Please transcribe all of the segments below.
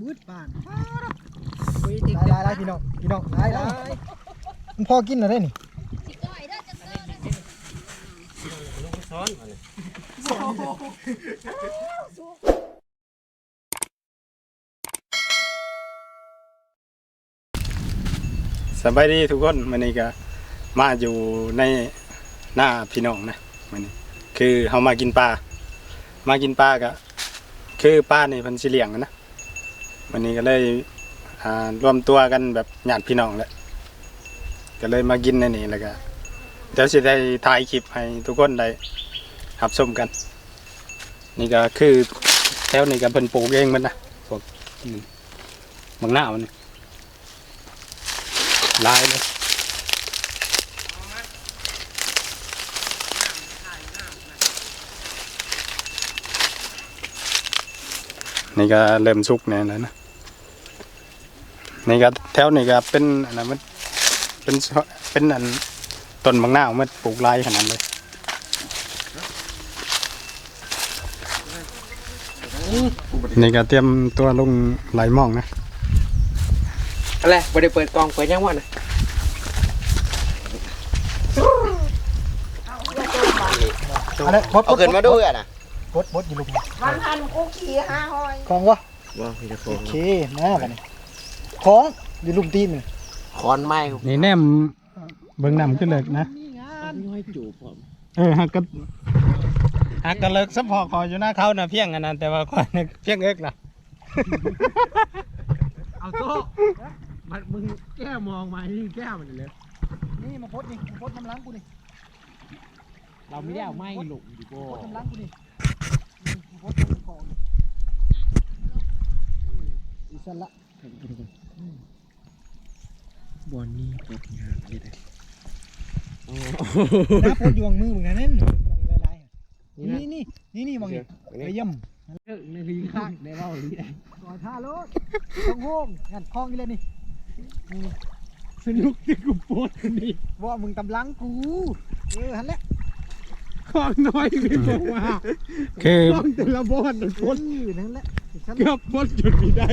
บืดป่านคุยติดหลายหลายหลายพี่น้องพี่น้องหลายหลายมันพอกินอะไรนี่ซ้อนมาเลยสบายดีทุกคนวันนี้ก็มาอยู่ในหน้าพี่น้องนะวันนี้คือเฮามากินปลามากินปลาก็คือปลานี่เพันสิเลี้ยงนะ วันนี้ก็เลยอ่ารวมตัวกันแบบญาติพี่น้องแหละก็เลยมากินในนี่แล้วก็เดี๋ยวสิได้ถ่ายคลิปให้ทุกคนได้รับชมกัน นี่ก็คือแถวนี้ก็เพิ่นปลูกเองมันนะพวกมังนาวนี่ลายเลยนี่ก็เริ่มสุกเนี่ยแล้วนะ นี่ก็แถวนี่ก็เป็นอันนั้นมันเป็นชเป็นอันต้นบางหน้าวมันปลูกลายขนาดเลยนี่ก็เตรียมตัวลงไหลหมองนะอะไรบ่ได้เปิดกล่องเปิดยังวะนะอะไรบดเอาขึ้นมาดูอะนะบดบดอยู่ลุมมันหันกูขี่ห้าหอยของวะว่าพี่จะโคโอเคมากันนี่ ของอยู่ลุมตีนนี่คอนไม้นี่แนมเบิ่งน้ำขึ้นเลยนะไม่จูบผมเออฮักก็ฮักก็เลิกซัพพอร์ตคอยอยู่หน้าเขานะเพียงอันนั้นแต่ว่าคอยเนี่ยเพียงเอิกล่ะ เอาโซ่มันมึงแก้มองมาที่แก้มันเลยนี่มาพดนี่มาพดน้ำล้างกูนี่เราไม่ได้เอาไม้หลุมดิโก้พดน้ำล้างกูนี่นี่มาพดน้ำของอีสันละ บอลนี่ปวดงานเลยนะน้าพดยวงมือเหมือนกันนั่นมองลายๆนี่นี่นี่นี่มองนี่ไปเยี่ยมเออในลีข้างได้ว่าลีได้ก่อนท่ารถต้องโฮมงานคล้องนี่เลยนี่นี่สนุกที่กูปวดนี่ว่ามึงตำลังกูเออหันแหละคองน้อยไม่บอกว่าคือคองแต่ละบอลมันพพ้นนนั่นแหละฉันเกือบพ้นจุดไม่ได้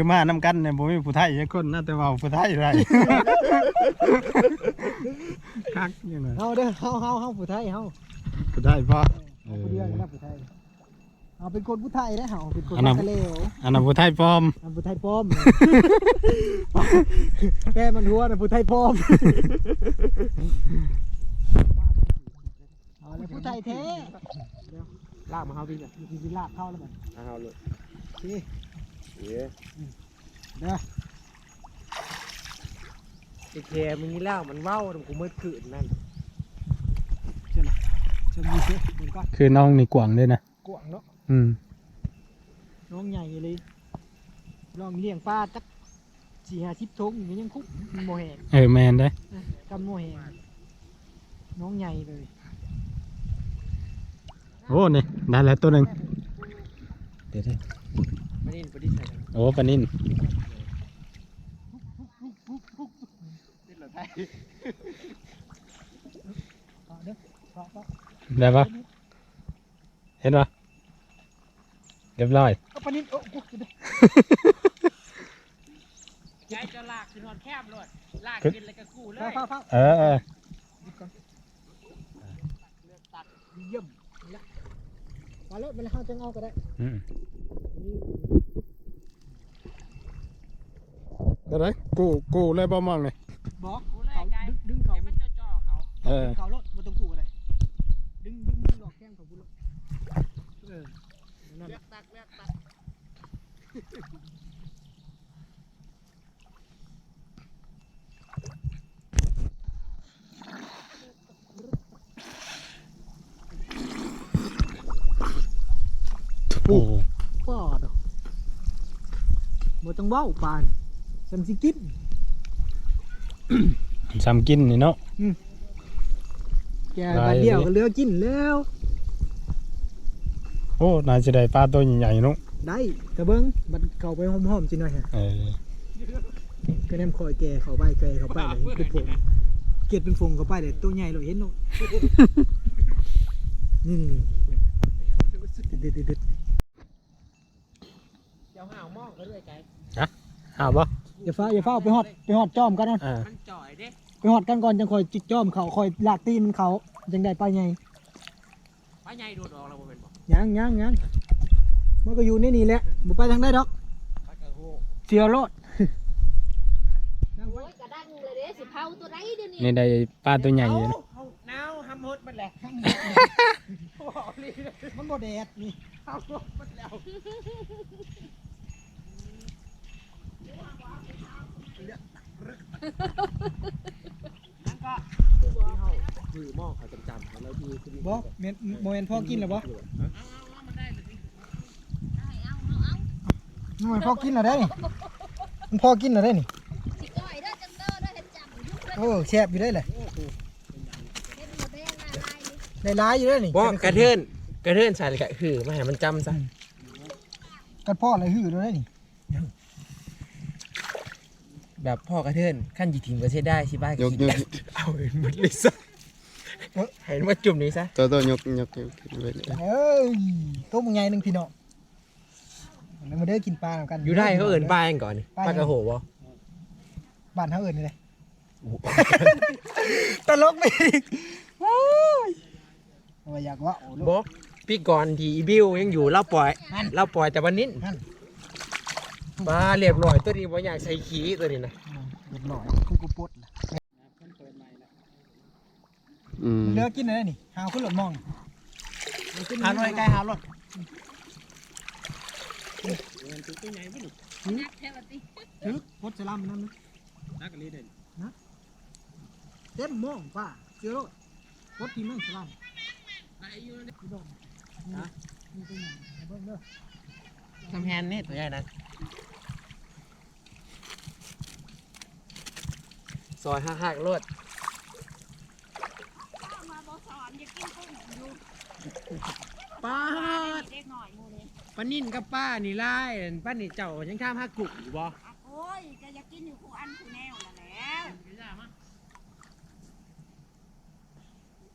คือมานำกันเนี่ยผมมีผู้ไทยสักคนนะแต่ว่าผู้ไทยไรคักยังไงเฮาเด้อเฮาเฮาเฮาผู้ไทยเฮาผู้ไทยเพราะเอาผู้เดียวนะผู้ไทยเอาเป็นคนผู้ไทยนะเฮาเป็นคนอันนั้นทะเลวอันนั้นผู้ไทยปลอมเอาผู้ไทยปลอมแกมันหัวนะผู้ไทยปลอมเอาเลยผู้ไทยแท้ลากมาเขาพี่เนี่ยมีสิลาบเข้าแล้วมันเอาเลย นี่เย้เด้อไอ้แคมึงนี่แล้วมันเว้าแต่กูมืดขืนนั่นฉันมีเสื้อเบิ่งก่อนคือน้องนี่กว่างด้วยนะ กวางเนาะอืม น้องใหญ่เลยลองเลี้ยงปลาจักสี่ห้าสิบทงอย่างยังคุกมันโมแหงเออแมนได้กำโมแหงน้องใหญ่เลย โอ้นี่ได้แล้วตัวหนึ่ง เดี๋ยวไม่ได้ไม่ได้ใส่ๆโอ้ปลานินเอาเด้อเอาเอาได้ปะเห็นปะเรียบร้อยเอาปลานินโอ้กูเด้อยายจะลากขึ้นนอนแคบเลยลากกินเลยกับกูเลเฝ้ายเฝ้าเฝ้าเออเออหยุดก่อนเยี่ยมนี่ละ มาแล้วมาแล้วเขาจะเอาก็ได้อืมได้ไหมกูกูเลยบ่มองเลยบอกกูเลยเขากายดึงดึงเขาเดี๋ยวมันจะจ่อเขาเออดึงเขารถบนตรงกูก็ได้ดึงดึงดึงหลอกแก้มเขาบุรถเออนั่น เลือกตักเลือกตัก โอ้ป้าดอกบ่ต้องเว้าปานฉันสิกินซ้ำกินนี่เนาะ แกได้บาดเดียวเลยก็เหลือกินแล้ว โอ้น่าจะได้ปลาตัวใหญ่ๆเนาะได้กระเบิ้งมันเข้าไปหอมๆจิหน่อยฮะเออก็แนมคอยแกเข้าไปแกเข้าไปเลยคือผมเกลียดเป็นฟงเข้าไปเลยตัวใหญ่เลยเห็นเนาะนี่นี่นี่เด็ดเด็ดเด็ด จ้าห้าวมองก็ด้วยไกอ้าวบ่อย่าฟ้าอย่าฟ้าไปฮอดไปฮอดจอมกันนะอ่ามันจ่อยเด้ไปฮอดกันก่อนจังคอยจิกจอมเขาคอยลากตีนมันเขาจังได้ไปไงป้าใหญ่โดดออกแล้วบ่เป็นบ่ยังยังยังมันก็อยู่ในนี่แหละบ่ไปทางได้ดอกป้ากระโหเสียโลดโอ้ยกระดังเลยเด้สิเผาตัวไรเดี๋ยวนี้นี่ได้ปลาตัวใหญ่อยู่นะเอาหนาวห้ำฮดมันแหละโอ้โหนี่มันบ่แดดนี่ห้ำฮดมันแล้วนั่นก็ที่เฮา คือหม้อเขาจำๆแล้วที่คือบ่แม่นบ่แม่นพอกินแล้วบ่มันแม่นพอกินแล้วได้นี่มันพอกินแล้วได้นี่สิก้อยเด้อจังเด้อเด้อเฮ็ดจำอยู่เพิ่นโอ้แซ่บอยู่ได้เลยเฮ็ดหมดแดงละลายนี่ได้หลายอยู่ได้นี่บ่กระเทือนกระเทือนใส่เลยก็คือมาให้มันจำซะกันพ่ออะไรหื้อเลยได้นี่ แบบพ่อกระเทือนขั้นจีทีมก็ใช้ได้ที่บ้านยกยกเอาเห็นหมดเลยซะเห็นว่าจุ่มนี้ซะตัวตัวยกยกยกขึ้นไปเลยเอ้ยต้มใหญ่หนึงพี่น้องแล้วมาเด้อกินปลากันอยู่ได้เขาเอิ่นปลาเองก่อนนี่ปลากระโหบ่บ้านเฮาเอิ้นนี่เลยตลกไปอีกโอ้ยว่าอยากว่าโอ้ลูกบอกพี่ก่อนที่อีบิวยังอยู่เล่าปล่อยเล่าปล่อยแต่วันนี้ นั่นมาเรียบร้อยตัวนี้บ่อยากใส่ขี้ตัวนี้นะเรียบร้อยกูกูปลดล่ะอืมเหลือกินอะไรนี่หาวขึ้นรถมองหาหน่อยไกลหารถนักแท้ว่าติถึกพดสลัมนั่นนะนักลีเด่นเต็มมองป้าเจอรถพดที่เมืองสลัมพี่ดองนี่นี่เป็นหยังเอาเบิ่งเด้อทำแฮนนี่ตัวใหญ่นะ ซอยหักๆรถมาบ่สอนอย่ากินกุ้งอยู่ป้าดเด็กหน่อยหมู่นี่ป้านิ่นกับป้านี่ไล่ป้านี่เจ้ายังข้ามหักกุกอยู่บ่อะโอ้ยจะอยากกินอยู่คู่อันคู่แนวนั่นแหล้ว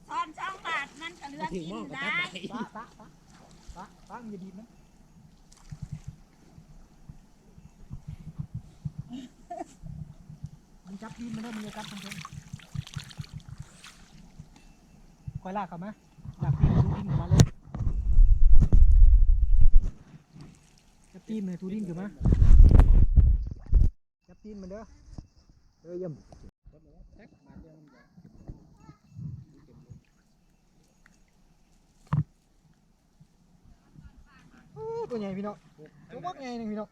สอนช่องบาทมันก็เหลือกินได้ ป้าป้าป้าป้าป้าอย่าดีบนะ มันจับดีมันได้มันจะจับทางเดินคอยลากเข้ามาลากตีนทูดินเข้ามาเลยจับตีนเลยทูดินเข้ามาจับตีนมันเด้อเอ้ยยำโอ้ตัวใหญ่พี่น้องตัวบักใหญ่หนึ่งพี่น้อง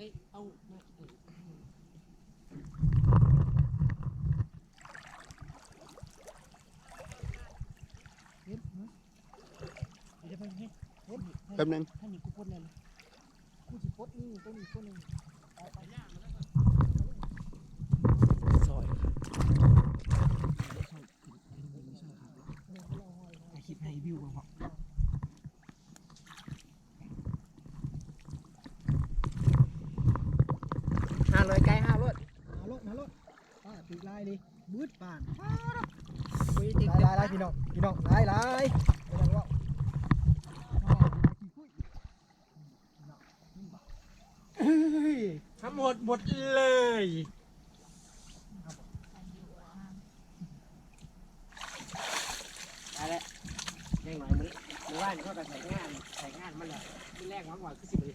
เอ้ยเอามา เห็นไหมเดี๋ยวไปเห็นเห็น แป๊บนึงให้นี่กูปลดเลยนะกูจะปลดนี่ตัวนี้ตัวหนึงซอยไอคลิปให้วิวก่อนครับห้าร้อยไกลห้ารถมาลดมาลดป้าตีลายดิบืดป่านคุยติดลายลายลายพี่น้องพี่น้องลายลายไม่ต้องว่าอ๋อขี้คุย ทั้งห มดหมดเลย อะไรยังหน่อยมื้อมื้อว่านเขาก็ใส่งานใส่งานมันแหละที่แรกหวังว่าคือสิบริ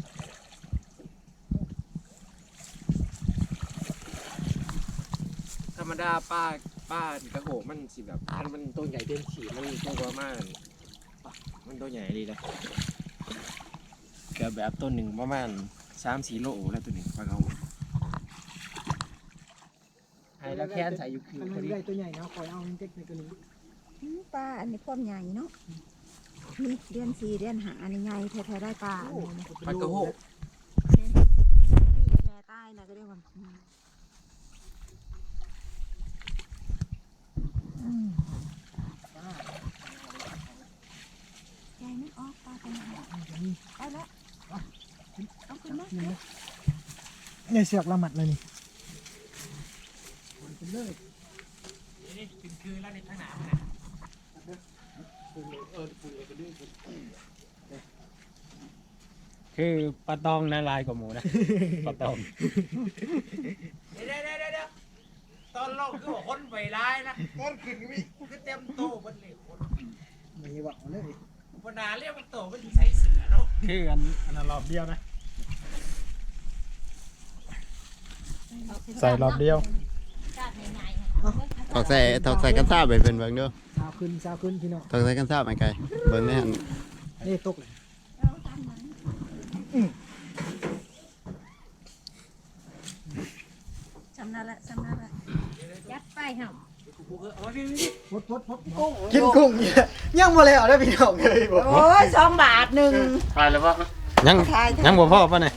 ธรรมดาป้าป้ากระโหมันสิแบบอันมันตัวใหญ่เต็มขีมันตัวประมาณมันตัวใหญ่ดีเลยก็แบบตัวหนึ่งประมาณสามสี่โลแล้วตัวหนึ่งปลากระโหให้ แล้วแค้นใส่อยู่คืออันพอนี้ดีได้ตัวใหญ่นะคอยเอาเทคนิคตัวนี้อืมปลาอันนี้ความใหญ่เนาะนี่เดือนสี่เดือนหาอันนี้ใหญ่แท้ๆได้ปลาอันนี้นะปลากระโหนี่แม่ใต้นะก็เรียกว่าอืมอืมใหญ่ไม่ออกปลาตัวไหนได้แล้วเอาขึ้นมาเนี่ยเสือกละหมัดเลยนี่ นี่คือคือแล้วในทางหนามันนะเออคุณเลยก็ดึง คือปลาตองนะลายกว่าหมูนะปลาตองเดี๋ยวเดี๋ยวเดี๋ยวเดี๋ยวตอนลงคือว่าคนไปร้ายนะคนขึ้นมีคือเต็มโตมันเลยคนมีบอกเลยปนาเรียกมันโตมันใส่เสือเนาะคืออันอันนั้นรอบเดียวนะใส่รอบเดียวถอกใส่ถอกใส่กันซ่าเป็นเป็นเบิ่งเด้อสาวขึ้นสาวขึ้นพี่น้องถอกใส่กันซ่าไปไกลเบิ่งแน่นนี่ตกเลย จำ นั่นแหละจำนั่นแหละยัดไปเห่าพดพดพดกินกุ้งเนี่ยยังบ่แล้วได้อพี่น้องเลยบอกโอ้ยสองบาทหนึ่งตายแล้วปะยังยังบ่พ่อป่ะเนี่ย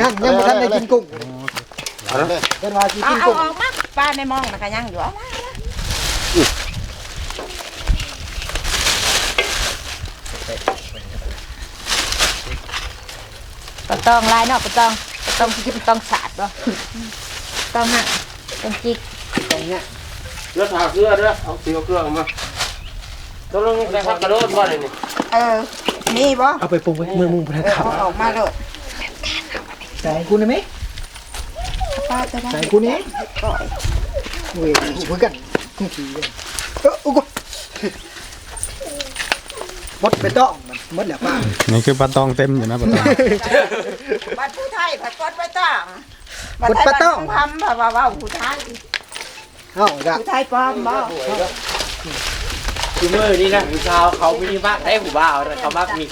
ยังยังบ่ทันได้กินกุ้งเป็นว่าสิเอากินเอากุ้งออกมาป้าในมองมันก็ยังอยู่เอามาปะตองลายเนาะปะตองปะตองที่ปะตองสาดบ่ ตองฮะเป็นจิกเลือดหาเกลือเด้อเอาเกลือเกลือมาต้องลงได้พักกระโดดบ่เลยนี่เออนี่บ่เอาไปปรุงมือมึงบ่ได้ครับเอาออกมาเลยใส่กูได้ไหมป้าจะได้ใส่กูนี่ก่อยเว้ยคุยกันกุ้งขี้เลยเอออุ๊กหมดไปต้องมันหมดแล้วป้านี่คือปลาตองเต็มอยู่นะปลาตองบัดผู้ไทยผัดกดไปต้อง บัดไทยบัดทำผัดว่าว่าผู้ไทยเอ้าจ้ะผู้ไทยปลอมบ่คือเมื่อนี้นะผู้ชาวเขาไม่ได้มากได้ผู้บ่าวนะเขามากมี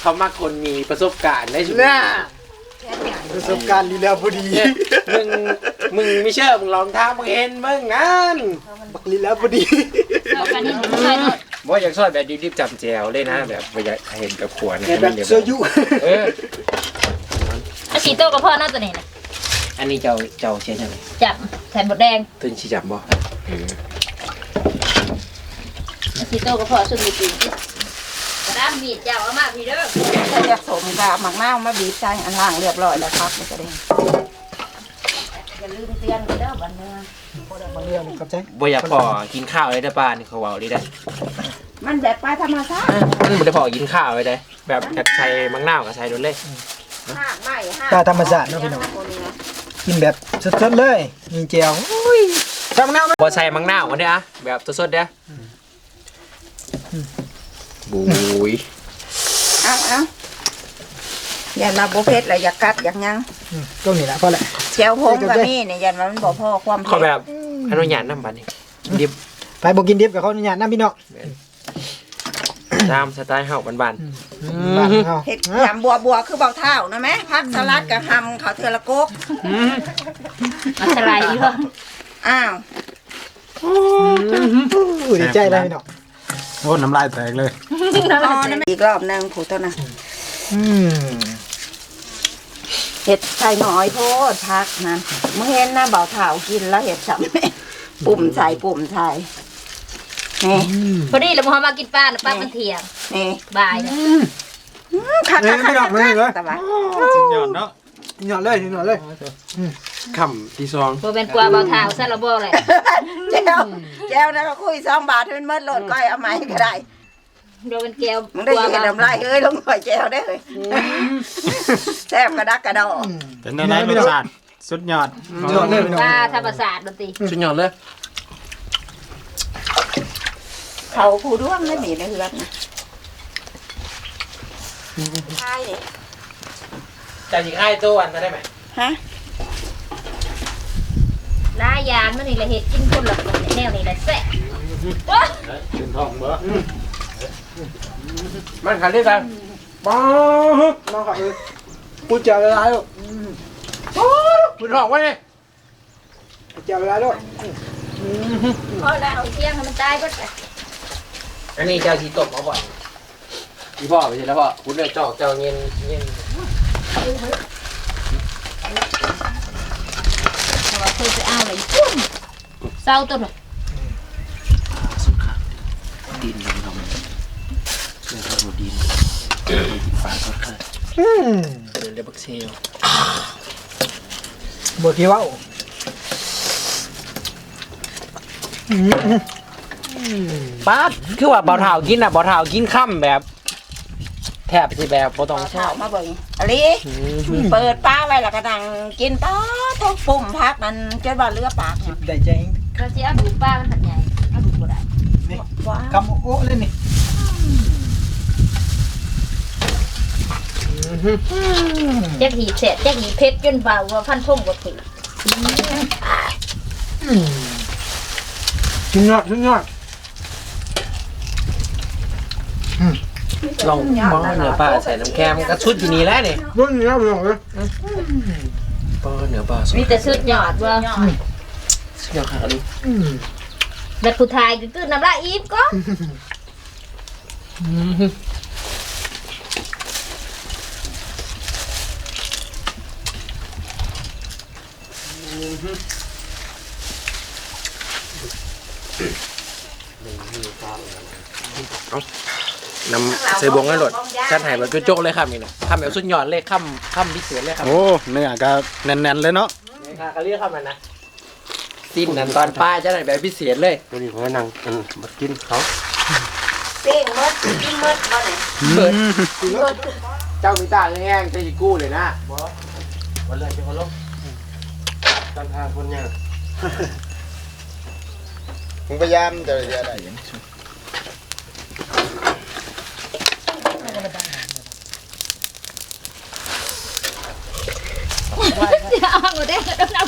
เขามากคนมีประสบการณ์ได้สุดน่าประสบการณ์ดีแล้วพอดีเนี่ยมึงมึงไม่เชื่อมึงลองทางมึงเห็นมึงนั่นบักลีแล้วพอดีกันนี่ใช่เลยบ่อยากซอยแบบดิบๆจำแจวเลยนะแบบบ่อยากเห็นกับขวานแกแบบเสื้อยุเอออาชีโต้กับพ่อน่าจะนี่นะ อันนี้เจ้าเจ้าเช่นอะไรจับแทนบดแดงตื่นชิจับบ่อาชีโต้กับพ่อสุดมีปีกระด้ามมีดเจ้าเอามาพี่เด้อถ้าอยากสมกับหมักน้าวมาบีบใส่อันล่างเรียบร้อยแล้วครับมันก็ได้อย่าลืมเตือนกันเด้อบัดเนื้อบางเรื่องกับแจ้งบ่อยากพอกินข้าวเลยได้อป้านี่เขาเว้าเลยได้ มันแบบปลาธรรมชาติมันบ่ได้พอกินข้าวเลยได้ แบบอยากใส่มังนาวก็ใส่โดนเลยห้ากไม้ห้าปลาธรรมชาติเนาะพี่น้อง กินแบบสดๆเลยมีแจ่วอุ้ยทำแนวไหมบ่ใส่มังนาวกันเด้ออะแบบสดๆเด้ออบุยเอาเอาอย่ามาโบเพชรเลยอยากกัดอยากหยังอืมก็นี่แหละพอแหละเจียวพงกับนี่เนี่ยยันว่ามันบอกพ่อความขอเผ็ดแบบอนุญาตนำบัดนี้ดิบ ไปบอกกินดิบกับเขาเนี่ยนะพี่น้อง ตามสไตล์เฮาบ้านบ้านเขาเห็ดยำบัวบัวคือเบาเท้านะแม่พักสลัดกับหำเขาเทือละกกมาสลายดีป่ะอ้าวอุ้ยดีใจเลยพี่น้องโอ้น้ำลายแตกเลย อ๋อนั่นแม่อีกรอบหนึงผูตัวนะอืมเห็ดใส่หน่อยโพดพักนะมึงเห็นนะเบาเท้ากินแล้วเห็ดฉ่ำแม่ปุ่มใส่ปุ่มใส่ นี่พอดีเราพอมากินปลาป้ามันเถียงนี่บายนะคักคักคักคักแต่ว่าสุดยอดเนาะหยอดเลยหยอดเลยๆคำที่สองบ่เป็นกว่าเบาเท้าซะละบ่เลยแจ้วแจ้วนะก็คุยสองบาทให้มันเมิดโหลดก้อยเอาไหมก็ได้เราเป็นแก้วมึงได้ยินน้ำลายเอ้ยลงหน่อยแจ้วได้เลยแซ่บกระดักกระดอเป็นอะไรรสชาติสุดยอดหยอดเลยพี่น้องปลาธรรมศาสตร์ดนตรีชุดยอดเลย เขาผู้ด้วงไม่มีในเฮือนนะใช่เลยจะยิงไอ้ตัวอันนั้นได้ไหมฮะลายยางนั่นนี่แหละเห็ดกินคนละคนแนวนี่แหละแซ่บว้าเป็นทองเบ้อมันขันได้กันป๊าบน้องเขาเออพูดจาเวลาลูกคุณหลอกไว้เลยจาเวลาลูกพอแล้วเอาเที่ยงให้มันตายก็ อันนี้เจ้าชีตบมาบ่อยพี่พ่อไปเสร็จแล้วพ่อคุณเลยจอกเจ้าเงินเงินเราเคยไปเอาเลยปุ้มเศร้าต้นเลยสุดค่ะดินลงทำเรื่องของดินดินฟ้าก็ค่ะอืมเดินเรียบักเซลบทที่ว่าอืม ป้าดคือว่าเบาเท้ากินอะเบาเท้ากินค่ำแบบ แทบสิแบบบ่ต้องเอาชอเท้าบมาเบิ่งอลิเปิดป้าไว้แล้วก็นั่งกินป้าทุกปุ่มพักมันจนว่าเลือปากเนี่ยได้ใจเองเราจะเอาดูป้ามันหันใหญ่เอาดูบ่ได้ว้าคำโอ้เลยนี่แจ๊กหีบเสร็จแจ๊กหีบเพชรจนเบาว่าพันพุ่มบ่ถึงชุนยอดชุนยอด ลองมองเนื้อปลาใส่น้ำแข็งก็ชุดที่นี่แล้วนี่รุ่นนี้เอาไปลงเลยปลาเนื้อปลาสดมีแต่สุดยอดว่าสุดยอดครับอันนี้แบบผู้ทายก็คือน้ำลายอีฟก็น้ำใส่บวงให้หลดจัดให้แบบโจ๊กๆเลยครับนี่นะทำแบบสุดยอดเลยค่ำค่ำพิเศษเลยครับโอ้เนื้อก็แน่นๆเลยเนาะนี่ค่ะก็เรียกคำนั้นนะสิ้นนั้นตอนป้าจะได้แบบพิเศษเลยตัวนี้ผมก็นั่งอันมากินเขาปิ้งมดกินมดบ่เนี่ยเบิดเจ้ามีตาแห้งๆจะสิกู้เลยนะวันแรกจะเขาลบการทางคนเนี่ยผมพยายามจะจะได้ อย่างเอาหมดได้เอาเอา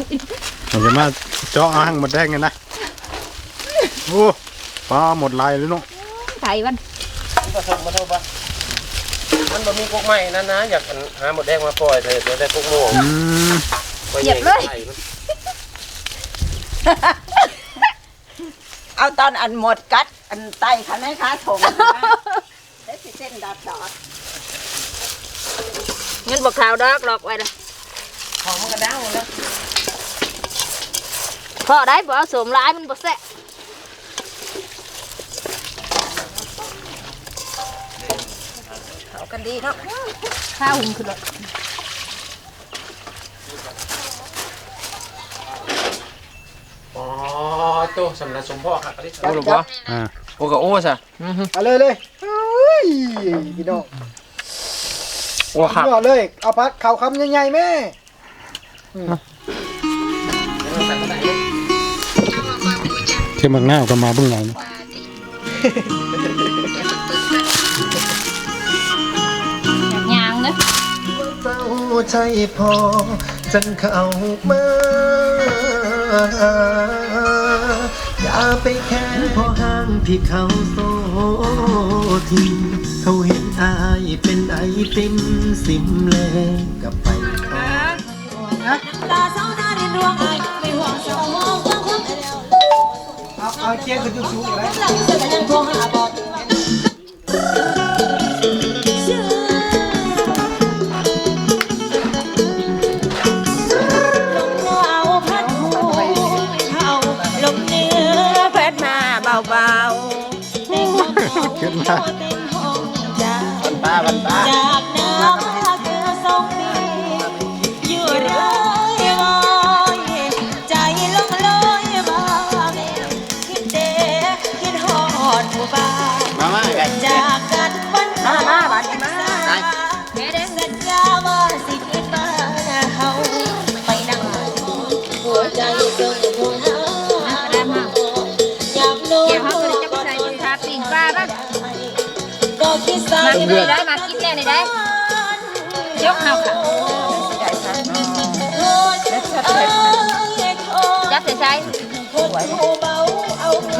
ผมจะมาเจาะอ่างหมดแดงกันนะโอ้ปลาหมดลายเลยเนาะไก่มันมาทำมาเท่าปะมันบ่มีพวกใหม่นั่นนะอยากอันหาหมดแดงมาปล่อยเลยตัวได้พวกโม่อืมปล่อยใหญ่ไข่มันเอาตอนอันหมดกัด อันไตเขาในขาถงนะได้สิเส้นดอดดอดเงินบ่ขาวดอกหลอกไว้ละ ของมันกระด้างแล้วพอได้บ่เอาสวมลายมันบ่แซ่บเอากันดีเนาะข้าวหุงคือละอ๋อโตสำนักสมพ่อครับอันนี้จัโอ้บหรือจัเปบล่าโอ้กับโอ้ซะเอาเลยเลยเฮ้ยพี่น้องโอ้ครับยอดเลย เอาพักเข่าคำใหญ่ๆแม่ เที่ยมังหน้าก็มาเบิ่งเราเนาะยางเนอะเฝ้าใจพอจันเข้ามาอย่าไปแค้นพอห้างพี่เขาโซทีเขาเห็นอายเป็นไอติมสิมเลยกับไป ต่อเอาเอาเจียงขึ้นสูงๆเลยลมเนื้อเพ็ดมาเบาขึ้นมาปันป้าปันป้าๆจากน้ำเก ใส่มากินได้มากินแน่เลยได้ยกเอาค่ะจับใส่ใส่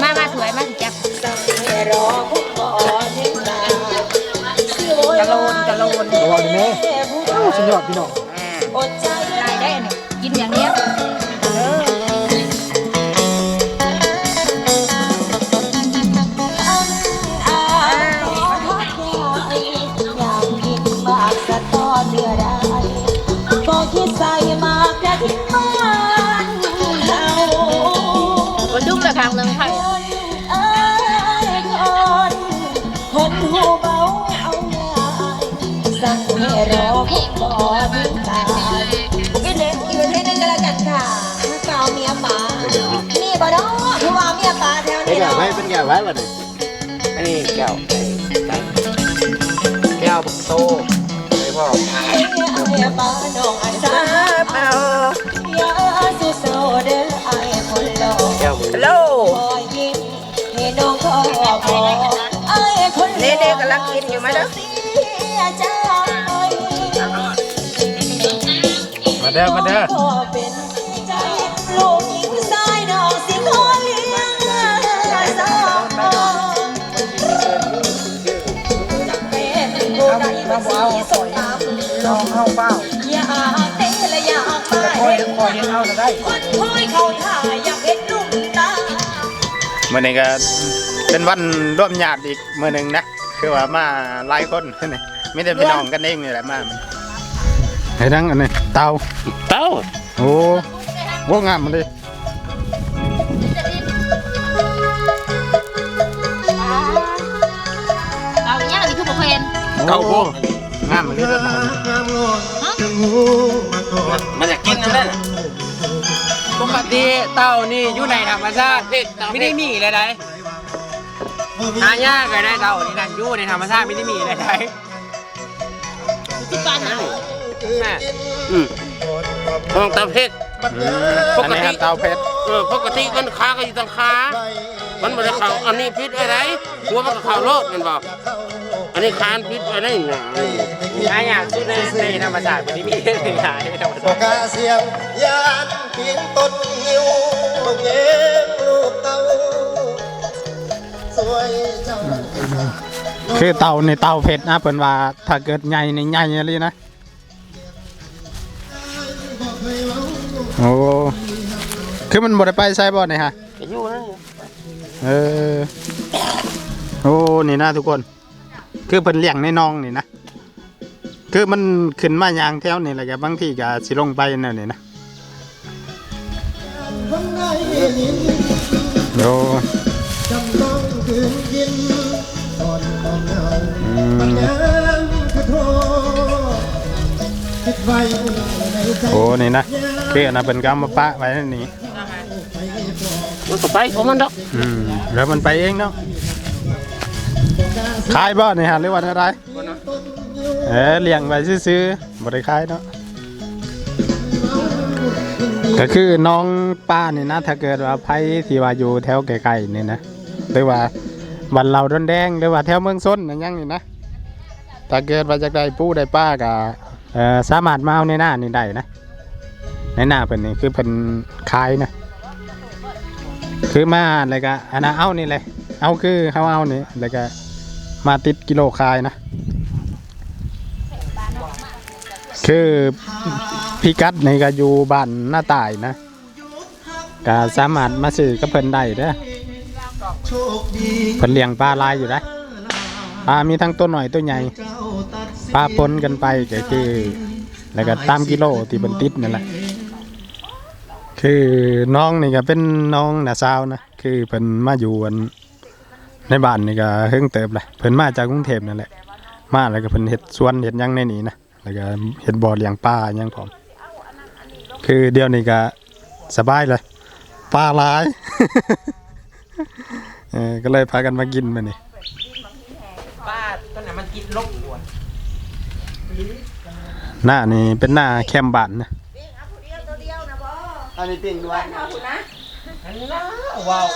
มามาถวยมาสิจับกะโลนกะโลนระวังแม่สุดยอดพี่น้องได้ได้กินอย่างเดียวอย ไว้บ่ดิอันนี้แก้วไอ้ไก่แก้วบักโตไอ้พ่อไอ้บ้านน้องอาสาเป่ายาสุโซเด้อไอ้คนหล่อแก้วมือคอยิ้มให้น้องขอบอกไอ้คนหล่อเด็กกำลังกินอยู่ไหมเด้อเสียมาเด้อมาเด้อ คนคอยเขาถ่ายอยากเห็นนุ่มตามื้อนี้ก็เป็นวันร่วมญาติอีกมื้อหนึงนะ คือว่ามาหลายคนนี่มีแต่พี่น้องกันเองนี่แหละมามันให้ทั้งอันนี้เตาเต้าโอ้โหงามมันเลยเอาอย่างนี้เราคือบ่เคยเห็นเต้าโบงามมันเลยเด้อมันอยากกินนั่นแหละ ปกติเต้านี่อยู่ในธรรมชาติไม่ได้มีอะไรใดหายากเลยได้เต้านี่นั่นอยู่ในธรรมชาติไม่ได้มีอะไรใดที่บ้านน่ะแม่ห้องตาเพชรอันนี้อันเตาเพชรเออปกติมันค้าก็อยู่ตังค้ามันไม่ได้เข่าอันนี้พิษอะไรหัวมันก็เข่าโลดแมันบอกอันนี้คานพิษอะไรนี่หายากสุดในในธรรมชาติไม่ได้มีอะไรหายในธรรมบชาอกติ คือเตาในเตาเพชรนะเพิ่นว่าถ้าเกิดใหญ่ในใหญ่อะไรนะ โอ้ คือมันบ่ได้ไปใช้บ่นี่ฮะอยู่นั่นเออ โอ้ นี่นะทุกคน คือเพิ่นเลี้ยงในน้องนี่นะ คือมันขึ้นมายางแถวนี่แหละก็บางทีก็สิลงไปแนนี่นะโอ้ โทษคิดไว้ในใจโอ้นี่นะคืออันนะเป็นกำมาปะไว้นั่นนี่มันก็ไปของมันดอกอืมแล้วมันไปเองเนาะขายบ่นี่ฮะหรือว่าอะไรเออเลี้ยงไว้ซื้อๆบ่ได้ขายเนาะก็คือน้องป้านี่นะถ้าเกิดว่าไผที่ว่าอยู่แถวไกลๆนี่นะหรือว่า วันเราดอนแดงหรือว่าแถวเมืองส้นนั่นยังนี่นะถ้าเกิดว่าจากได้ปู้ได้ป้าก็เอ่อสามารถมาเอาในหน้านี่ได้นะในหน้าเป็นนี่คือเป็นขายนะคือมาอะไรก็อันนั้นเอานี่เลยเอาคือเขาเอานี่แล้วก็มาติดกิโลขายนะ คือพิกัดนี่ก็อยู่บ้านหน้าตายนะก็สามารถมาซื้อกับเพิ่นได้เด้อ เพิ่นเลี้ยงปลาลายอยู่ได้ปลามีทั้งตัวหน่อยตัวใหญ่ปลาปนกันไปก็คือแล้วก็ตามกิโลที่เพิ่นติดนั่นแหละคือน้องนี่ก็เป็นน้องน้าสาวนะคือเพิ่นมาอยู่อันในบ้านนี่ก็เฮิงเติบแหละเพิ่นมาจากกรุงเทพนั่นแหละ มาแล้วก็เพิ่นเฮ็ดสวนเฮ็ดยังในนี้นะแล้วก็เฮ็ดบ่อเลี้ยงปลายังพร้อมคือเดี๋ยวนี้ก็สบายเลยปลาหลาย เออก็เลยพากันมากินมานี่ป้าต้นไหนมันกินลบหัวหน้านี่เป็นหน้าแคมป์บ้านนะอันนี้ปิ้งด้วยว้าว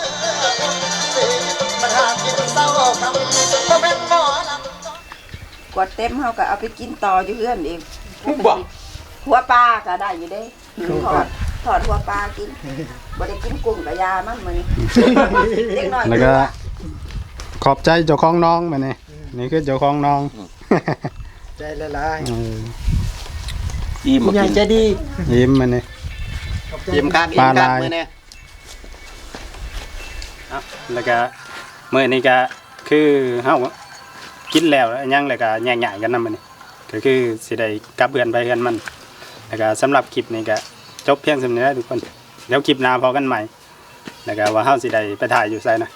ปัญหากินเศร้าคำบ่เป็นหมอลำกวดเต็มเฮาก็เอาไปกินต่ออยู่เอื้อนเองบอกหัวปลาก็ได้อยู่เด้ถอด ถอดหัวปลากินบ่ได้กินกุ้งกับยามันมื้อนี้เด็กน้อยแล้วก็ขอบใจเจ้าของน้องมานี่นี่คือเจ้าของน้องใจละลายเอออีมาอยากิกนจะดียิ้มมานี่อิ่มกันอิ่ปลามกันลายมื้อนี้แล้วก็เมื่อนี้ก็คือเฮากินแล้วแล้วยังแล้วก็แยกย้ายกันนำมันนี่ก็คือสิได้กลับเพื่อนไปเพื่อนมันแล้วก็สำหรับคลิปนี้ก็ จบเพียงสำเนี้ทุกคน เดี๋ยวคลิปหน้าพอกันใหม่แล้วก็ว่าเฮาสิได้ไปถ่ายอยู่ไสนะ